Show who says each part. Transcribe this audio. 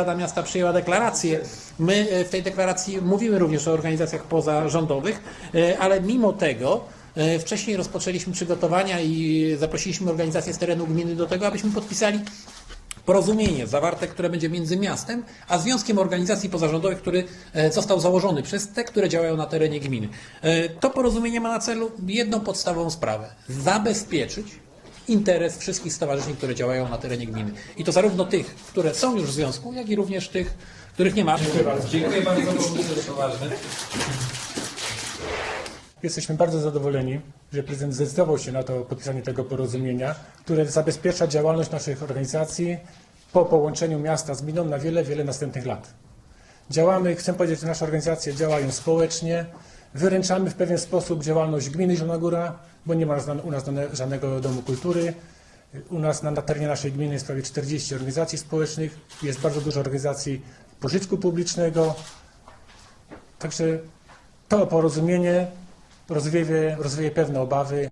Speaker 1: Rada Miasta przyjęła deklarację. My e, w tej deklaracji mówimy również o organizacjach pozarządowych, e, ale mimo tego e, wcześniej rozpoczęliśmy przygotowania i zaprosiliśmy organizacje z terenu gminy do tego, abyśmy podpisali porozumienie zawarte, które będzie między miastem a Związkiem Organizacji Pozarządowych, który został założony przez te, które działają na terenie gminy. To porozumienie ma na celu jedną podstawową sprawę. Zabezpieczyć interes wszystkich stowarzyszeń, które działają na terenie gminy. I to zarówno tych, które są już w związku, jak i również tych, których nie ma. Dziękuję bardzo.
Speaker 2: Dziękuję bardzo, to ważne.
Speaker 3: Jesteśmy bardzo zadowoleni, że prezydent zdecydował się na to podpisanie tego porozumienia, które zabezpiecza działalność naszych organizacji po połączeniu miasta z gminą na wiele, wiele następnych lat. Działamy, chcę powiedzieć, że nasze organizacje działają społecznie, wyręczamy w pewien sposób działalność gminy Zielona bo nie ma u nas żadnego domu kultury. U nas na, na terenie naszej gminy jest prawie 40 organizacji społecznych, jest bardzo dużo organizacji pożytku publicznego. Także to porozumienie rozwieje, rozwieje pewne obawy